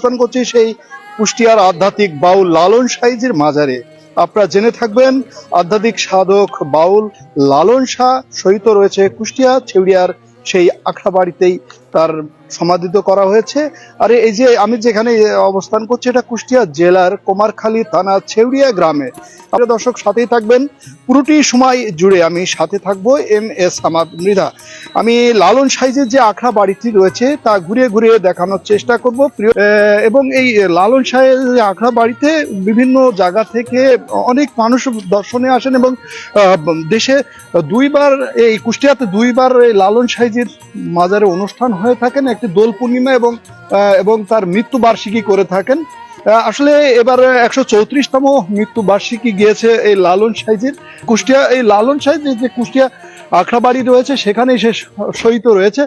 অবস্থান করছি সেই কুষ্টিয়ার আধ্যাত্মিক বাউল লালন সাইজির মাজারে। আপনারা জেনে থাকবেন, আধ্যাত্মিক সাধক বাউল লালন শাহ সহিত রয়েছে কুষ্টিয়া, ছেউড়িয়ার সেই আখড়া বাড়িতেই তার সমাধিত করা হয়েছে। আর এই যে আমি যেখানে অবস্থান করছি, এটা কুষ্টিয়া জেলার কুমারখালী থানা ছেউড়িয়া গ্রামে। আপনারা দর্শক, সাথেই থাকবেন। পুরোটি সময় জুড়ে আমি সাথে থাকব এম এস আমাদ মৃধা। আমি লালন সাইজের যে আখড়া বাড়িটি রয়েছে, তা ঘুরে ঘুরে দেখানোর চেষ্টা করব। প্রিয় এবং এই লালন যে আখড়া বাড়িতে বিভিন্ন জায়গা থেকে অনেক মানুষ দর্শনে আসেন এবং দেশে দুইবার, এই কুষ্টিয়াতে দুইবার এই লালন সাইজির মাজারে অনুষ্ঠান হয়ে থাকেন। একটি দোল পূর্ণিমা এবং এবং তার মৃত্যু বার্ষিকী করে থাকেন। আসলে এবার একশো চৌত্রিশতম মৃত্যু বার্ষিকী গিয়েছে এই লালন সাইজির। কুষ্টিয়া, এই লালন সাইজের যে কুষ্টিয়া আখড়া বাড়ি রয়েছে, সেখানেই সে শহীদ রয়েছে।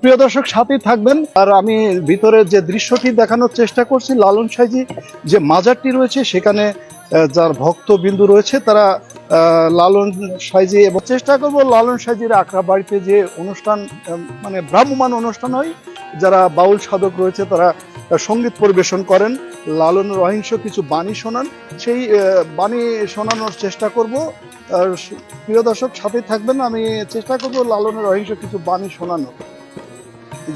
প্রিয় দর্শক, সাথেই থাকবেন। আর আমি ভিতরে যে দৃশ্যটি দেখানোর চেষ্টা করছি, লালন সাইজি যে মাজারটি রয়েছে, সেখানে যার ভক্ত বিন্দু রয়েছে, তারা লালন সাইজি এবং চেষ্টা করব লালন সাইজির আখড়া বাড়িতে যে অনুষ্ঠান মানে ভ্রাম্যমান অনুষ্ঠান হয়, যারা বাউল সাধক রয়েছে তারা সংগীত পরিবেশন করেন লালনের অহিংস কিছু বাণী শোনান, সেই বাণী শোনানোর চেষ্টা করব। আর প্রিয় দর্শক, সাথেই থাকবেন, আমি চেষ্টা করব লালনের অহিংস কিছু বাণী শোনানো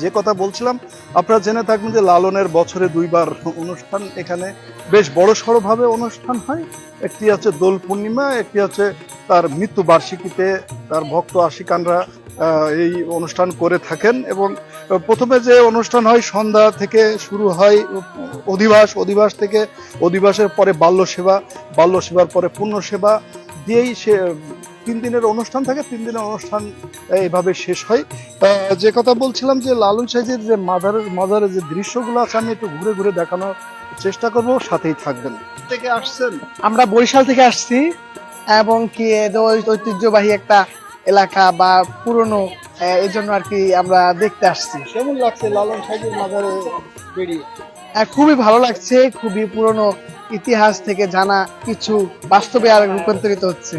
যে কথা বলছিলাম, আপনারা জেনে থাকবেন যে লালনের বছরে দুইবার অনুষ্ঠান এখানে বেশ বড় সড়ভাবে অনুষ্ঠান হয়। একটি হচ্ছে দোল পূর্ণিমা, একটি হচ্ছে তার মৃত্যু বার্ষিকীতে তার ভক্ত আশিকানরা এই অনুষ্ঠান করে থাকেন এবং প্রথমে যে অনুষ্ঠান হয় সন্ধ্যা থেকে শুরু হয় অধিবাস অধিবাস থেকে অধিবাসের পরে বাল্য সেবা, বাল্য সেবার পরে পূর্ণ সেবা দিয়েই সে তিন দিনের অনুষ্ঠান থাকে, তিন দিনের অনুষ্ঠান এইভাবে শেষ হয়। যে কথা বলছিলাম যে লালন সাইজের যে মাদারের মাজারের যে দৃশ্যগুলো আছে, আমি একটু ঘুরে ঘুরে দেখানোর চেষ্টা করব সাথেই থাকবেন। থেকে আসছেন? আমরা বরিশাল থেকে আসছি এবং কি ঐতিহ্যবাহী একটা এলাকা বা পুরনো এই জন্য আর কি আমরা দেখতে আসছি। কেমন লাগছে লালন সাইজের মাজারে বেরিয়ে? খুবই ভালো লাগছে খুবই পুরনো ইতিহাস থেকে জানা কিছু বাস্তবে আর রূপান্তরিত হচ্ছে।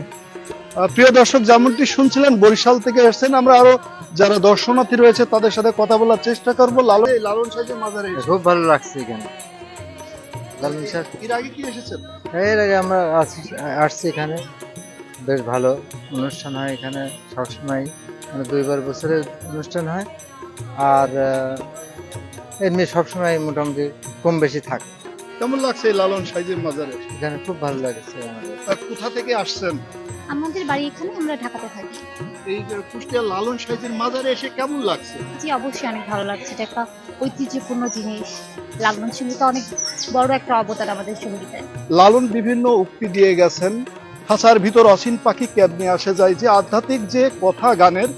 প্রিয় দর্শক যেমনটি শুনছিলেন বরিশাল থেকে এসেছেন। আমরা আরও যারা দর্শনার্থী রয়েছে তাদের সাথে কথা বলার চেষ্টা করব। লালন এই লালন সাইজের মাজারে খুব ভালো লাগছে এখানে। লালন শাহ এর আগে কি এসেছেন? এর আগে আমরা আসি- আসছি এখানে। বেশ ভালো অনুষ্ঠান হয় এখানে সবসময় মানে দুইবার বছরে অনুষ্ঠান হয়। আর এমনি সবসময় মোটামুটি কম বেশি থাকে। কেমন লাগছে এই লালন সাইজের মাজারে? এখানে খুব ভালো লাগছে আমাদের। কোথা থেকে আসছেন? আমাদের বাড়ি এখানে আমরা ঢাকাতে থাকি। এই যে কুষ্টিয়া লালন সাইজের মাজারে এসে কেমন লাগছে? জি অবশ্যই অনেক ভালো লাগছে। এটা একটা ঐতিহ্যপূর্ণ জিনিস। লালন সংগীত অনেক বড় একটা অবতার আমাদের লালন বিভিন্ন উক্তি দিয়ে গেছেন। খাঁচার ভিতর অসীন পাখি কেমনি আসে যায় যে আধ্যাত্মিক যে কথা গানের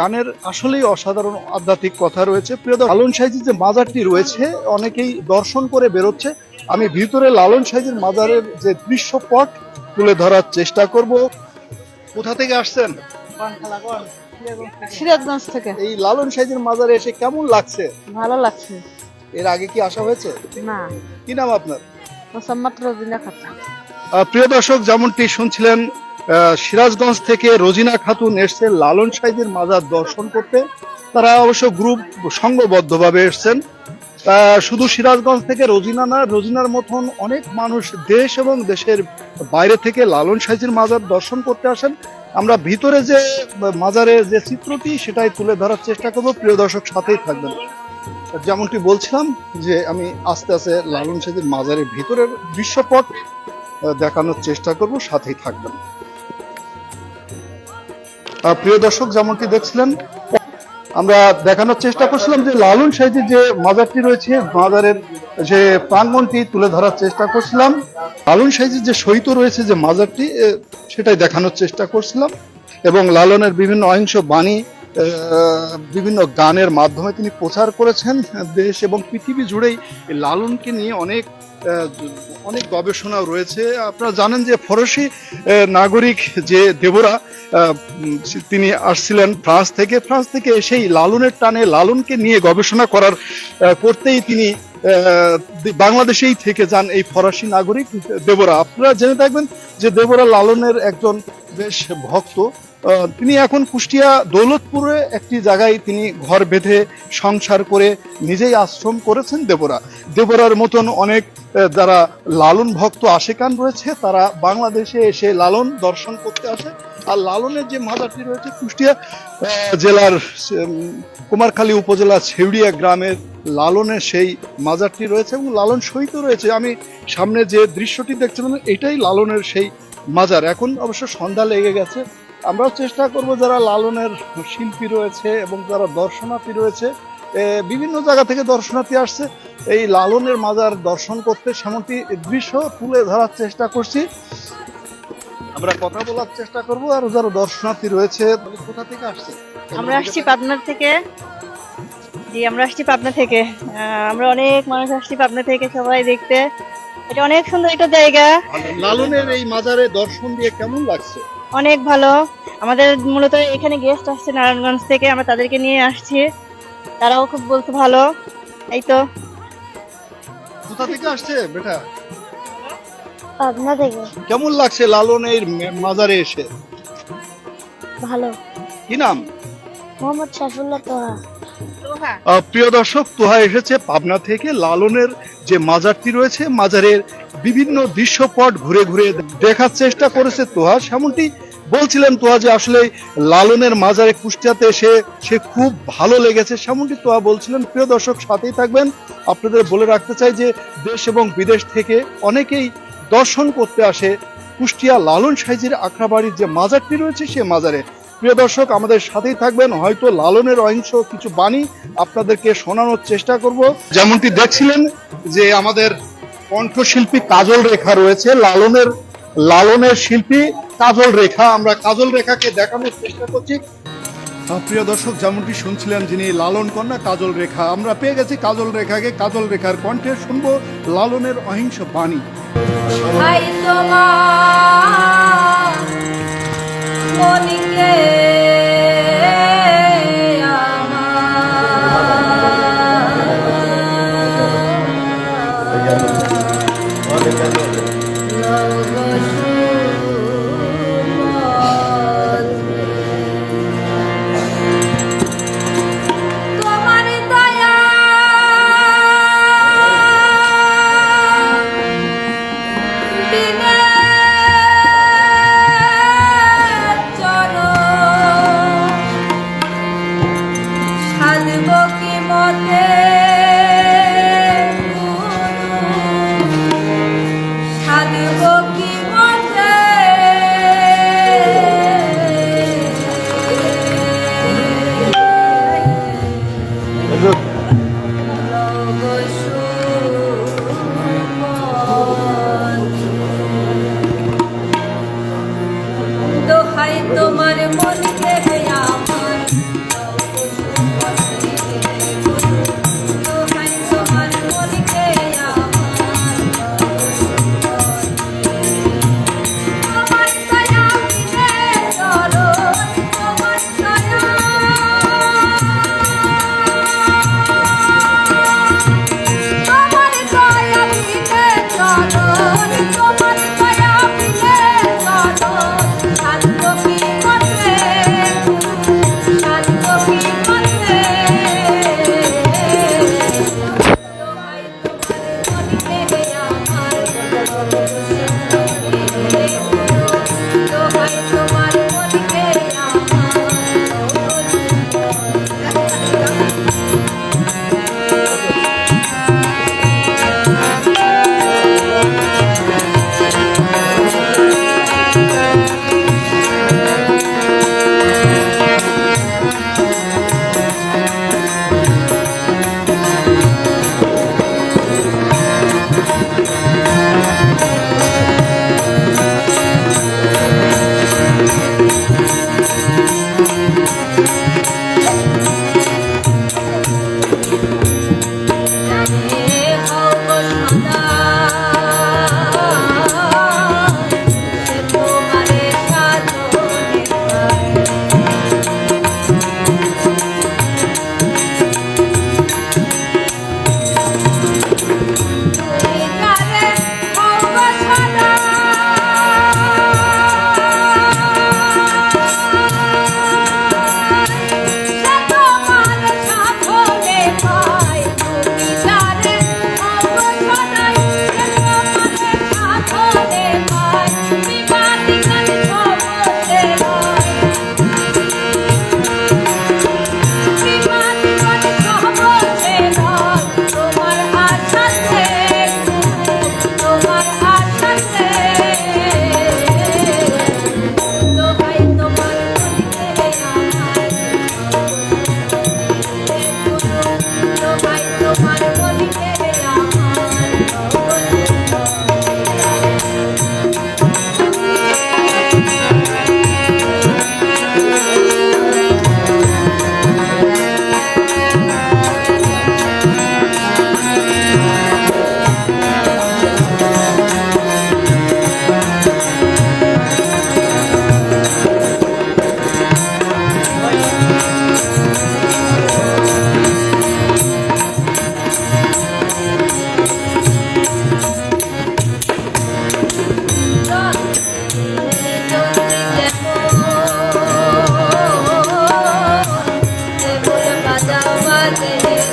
গানের আসলেই অসাধারণ আধ্যাত্মিক কথা রয়েছে। প্রিয় দর্শক, লালন সাইজির যে মাজারটি রয়েছে অনেকেই দর্শন করে বেরোচ্ছে। আমি ভিতরে লালন সাইজির মাজারের যে দৃশ্যপট তুলে ধরার চেষ্টা করব। কোথা থেকে আসছেন? সিরাজগঞ্জ থেকে। এই লালন সাইজির মাজারে এসে কেমন লাগছে? ভালো লাগছে। এর আগে কি আসা হয়েছে? না। কি নাম আপনার? মোসাম্মদ রোজিনা খাতা প্রিয় দর্শক যেমনটি শুনছিলেন সিরাজগঞ্জ থেকে রোজিনা খাতুন এসছে লালন সাইজের মাজার দর্শন করতে। তারা অবশ্য গ্রুপ সংঘবদ্ধভাবে এসছেন। শুধু সিরাজগঞ্জ থেকে রোজিনা না, রোজিনার মতন অনেক মানুষ দেশ এবং দেশের বাইরে থেকে লালন সাইজের মাজার দর্শন করতে আসেন। আমরা ভিতরে যে মাজারের যে চিত্রটি, সেটাই তুলে ধরার চেষ্টা করব। প্রিয় দর্শক, সাথেই থাকবেন। যেমনটি বলছিলাম যে আমি আস্তে আস্তে লালন সাইজের মাজারের ভিতরের দৃশ্যপট দেখানোর চেষ্টা করব। সাথেই থাকবেন। প্রিয় দর্শক, যেমনটি দেখছিলেন, আমরা দেখানোর চেষ্টা করছিলাম যে লালন সাইজের যে মাজারটি রয়েছে, মাজারের যে প্রাঙ্গণটি তুলে ধরার চেষ্টা করছিলাম। লালন সাইজের যে সহিত রয়েছে যে মাজারটি সেটাই দেখানোর চেষ্টা করছিলাম। এবং লালনের বিভিন্ন অহিংস বাণী বিভিন্ন গানের মাধ্যমে তিনি প্রচার করেছেন দেশ এবং পৃথিবী জুড়েই। লালনকে নিয়ে অনেক অনেক গবেষণাও রয়েছে। আপনারা জানেন যে ফরাসি নাগরিক যে দেবরা তিনি আসছিলেন ফ্রান্স থেকে। ফ্রান্স থেকে সেই লালনের টানে লালনকে নিয়ে গবেষণা করার করতেই তিনি বাংলাদেশেই থেকে যান এই ফরাসি নাগরিক দেবরা। আপনারা জেনে থাকবেন যে দেবরা লালনের একজন বেশ ভক্ত। তিনি এখন কুষ্টিয়া দৌলতপুরে একটি জায়গায় তিনি ঘর বেঁধে সংসার করে নিজেই আশ্রম করেছেন দেবরা। দেবরার মতন অনেক যারা লালন ভক্ত আশেকান রয়েছে, তারা বাংলাদেশে এসে লালন দর্শন করতে আসে। আর লালনের যে মাজারটি রয়েছে কুষ্টিয়া জেলার কুমারখালী উপজেলা ছেউড়িয়া গ্রামের লালনের সেই মাজারটি রয়েছে এবং লালন সহিত রয়েছে। আমি সামনে যে দৃশ্যটি দেখছিলাম, এটাই লালনের সেই মাজার। এখন অবশ্য সন্ধ্যা লেগে গেছে। আমরাও চেষ্টা করব যারা লালনের শিল্পী রয়েছে এবং যারা দর্শনার্থী রয়েছে বিভিন্ন জায়গা থেকে দর্শনার্থী আসছে এই লালনের মাজার দর্শন করতে সেমনটি দৃশ্য তুলে ধরার চেষ্টা করছি। আমরা কথা বলার চেষ্টা করব আর যারা দর্শনার্থী রয়েছে কোথা থেকে আসছে? আমরা আসছি পাবনার থেকে। জি আমরা আসছি পাবনা থেকে। আমরা অনেক মানুষ আসছি পাবনা থেকে সবাই দেখতে। এটা অনেক সুন্দর একটা জায়গা। লালনের এই মাজারে দর্শন দিয়ে কেমন লাগছে? অনেক ভালো। আমাদের মূলত এখানে গেস্ট আসছে নারায়ণগঞ্জ থেকে আমরা তাদেরকে নিয়ে আসছি। তারাও খুব বলতে ভালো। এই তো। কোথা থেকে আসছে বেটা? পাবনা থেকে। কেমন লাগছে লালনের মাজারে এসে? ভালো। কি নাম? মোহাম্মদ শাফুল্লাহ তোহা। প্রিয় দর্শক তোহা এসেছে পাবনা থেকে লালনের যে মাজারটি রয়েছে মাজারের বিভিন্ন দৃশ্যপট ঘুরে ঘুরে দেখার চেষ্টা করেছে তোহা। সেমনটি বলছিলেন তোহা যে আসলে লালনের মাজারে কুষ্টিয়াতে এসে সে খুব ভালো লেগেছে। সেমনটি তোহা বলছিলেন। প্রিয় দর্শক, সাথেই থাকবেন। আপনাদের বলে রাখতে চাই যে দেশ এবং বিদেশ থেকে অনেকেই দর্শন করতে আসে কুষ্টিয়া লালন সাইজের আখড়াবাড়ির যে মাজারটি রয়েছে সে মাজারে। প্রিয় দর্শক, আমাদের সাথেই থাকবেন। হয়তো লালনের অহিংস কিছু বাণী আপনাদেরকে শোনানোর চেষ্টা করব। যেমনটি দেখছিলেন যে আমাদের কণ্ঠশিল্পী কাজল রেখা রয়েছে। লালনের লালনের শিল্পী কাজল রেখা। আমরা কাজল রেখাকে দেখানোর চেষ্টা করছি। প্রিয় দর্শক যেমনটি শুনছিলেন যিনি লালন কন্যা কাজল রেখা আমরা পেয়ে গেছি কাজল রেখাকে। কাজল রেখার কণ্ঠে শুনব লালনের অহিংস বাণী। তোমার Namaste.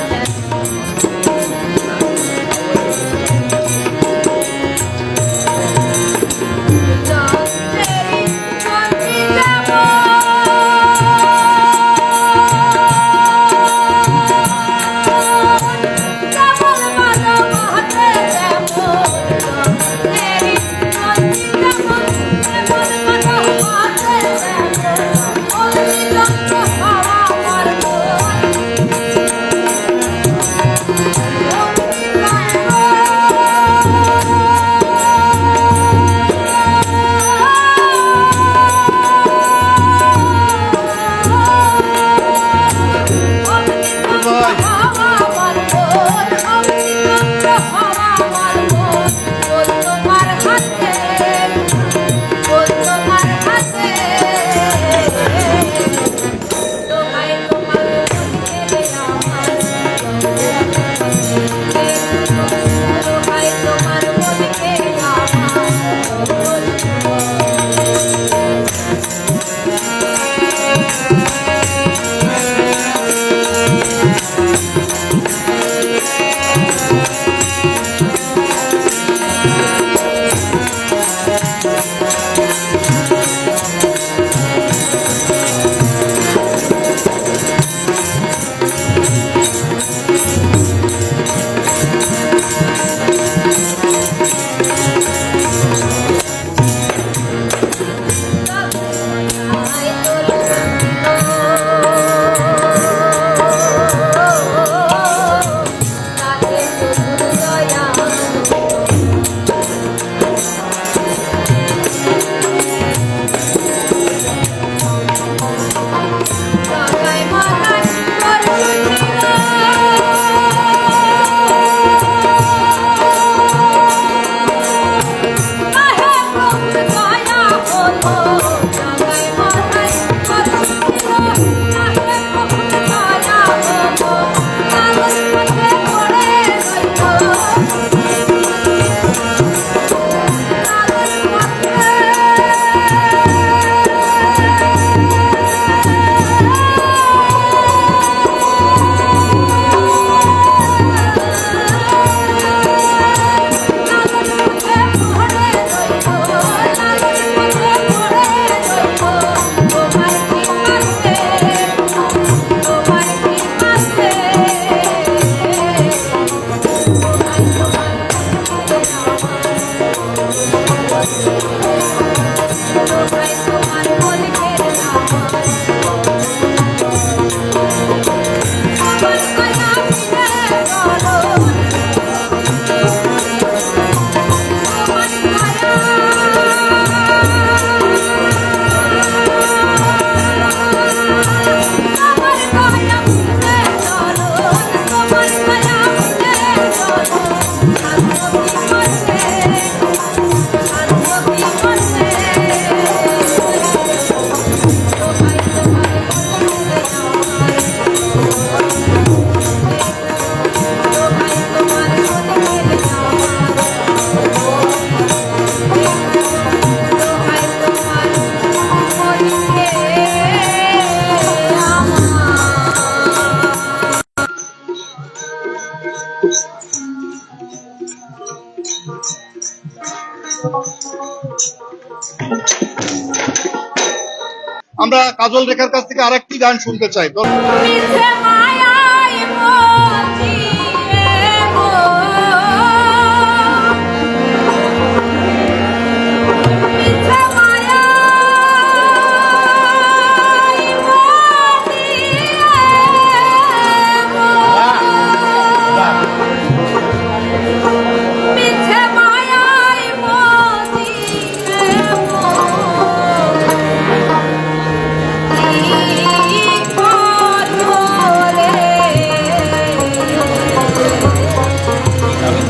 আমরা কাজল রেখার কাছ থেকে আরেকটি গান শুনতে চাই।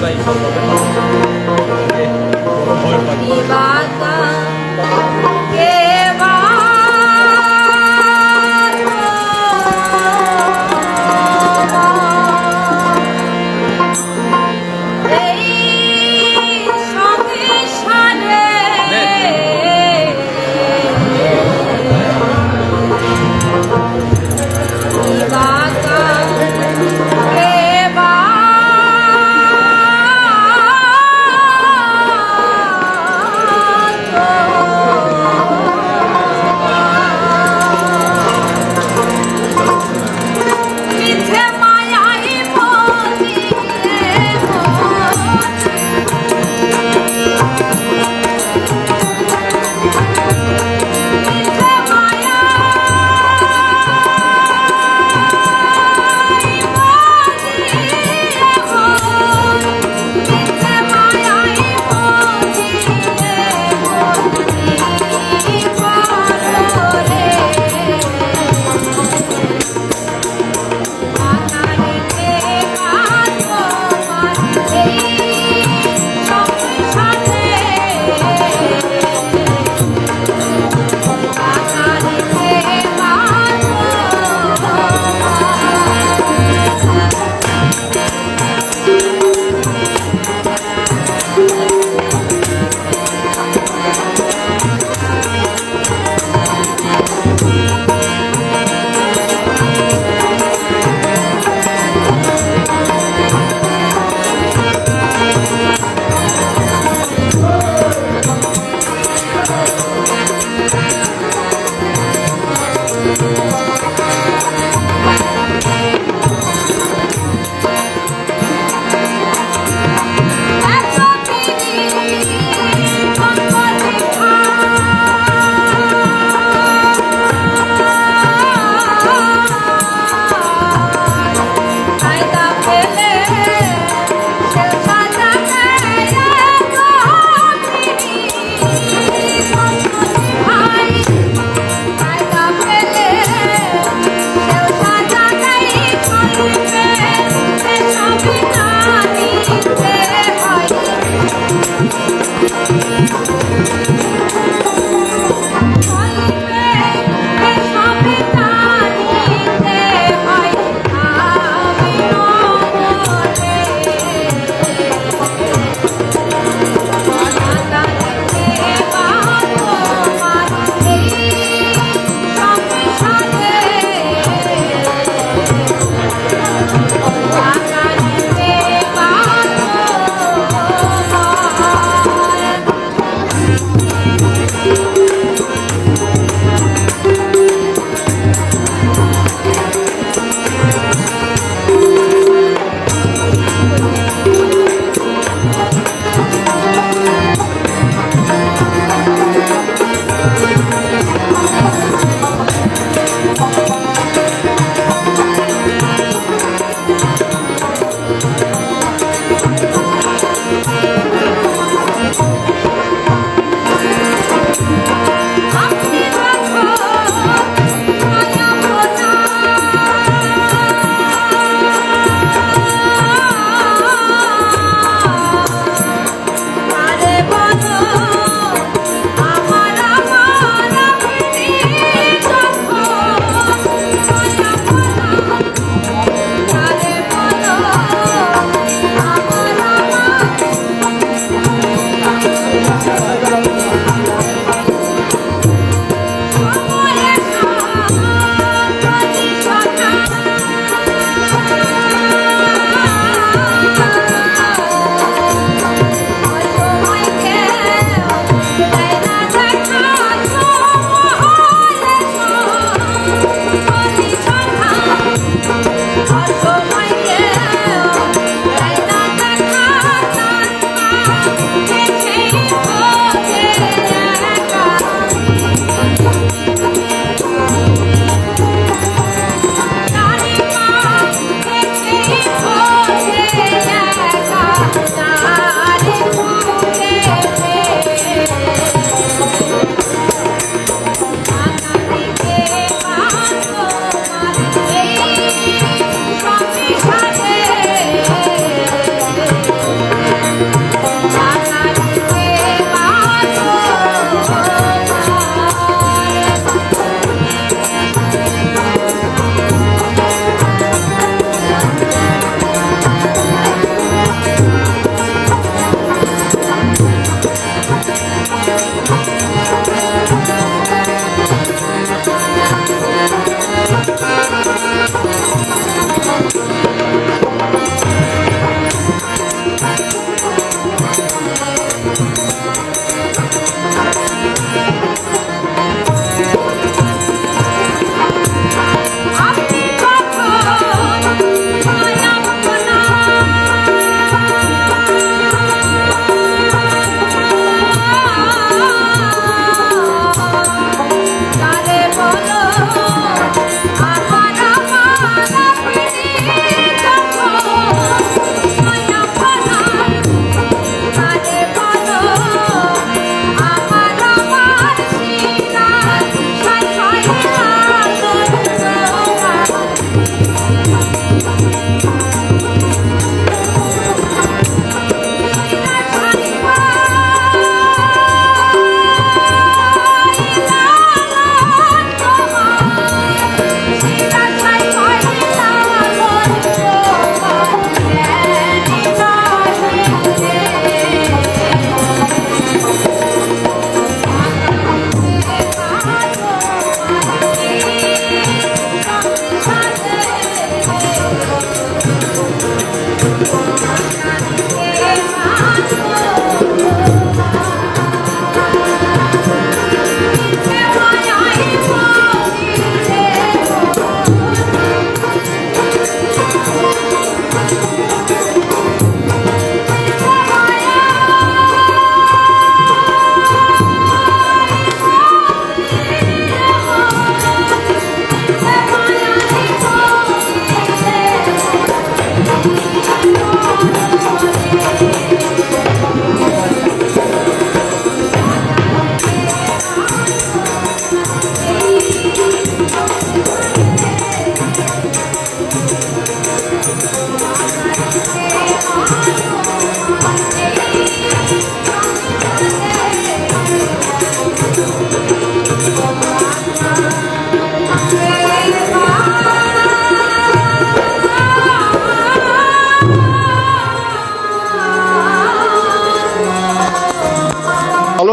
我们一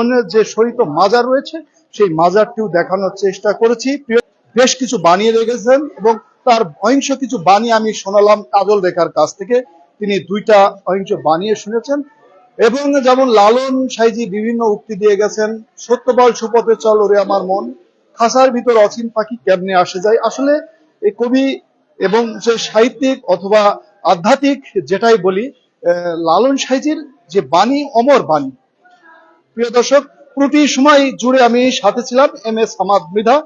লালনের যে শহীদ মাজার রয়েছে, সেই মাজারটিও দেখানোর চেষ্টা করেছি। বেশ কিছু বানিয়ে রেখেছেন এবং তার অহিংস কিছু বাণী আমি শোনালাম কাজল রেখার কাছ থেকে। তিনি দুইটা অহিংস বানিয়ে শুনেছেন এবং যেমন লালন সাইজি বিভিন্ন উক্তি দিয়ে গেছেন, সত্যবল সুপথে চল ওরে আমার মন, খাসার ভিতর অচিন পাখি কেমনে আসে যায়? আসলে এই কবি এবং যে সাহিত্যিক অথবা আধ্যাত্মিক যেটাই বলি লালন সাইজির যে বাণী, অমর বাণী প্রিয় দর্শক প্রতি সময় জুড়ে আমি সাথে ছিলাম এম এস হামাদ মৃধা।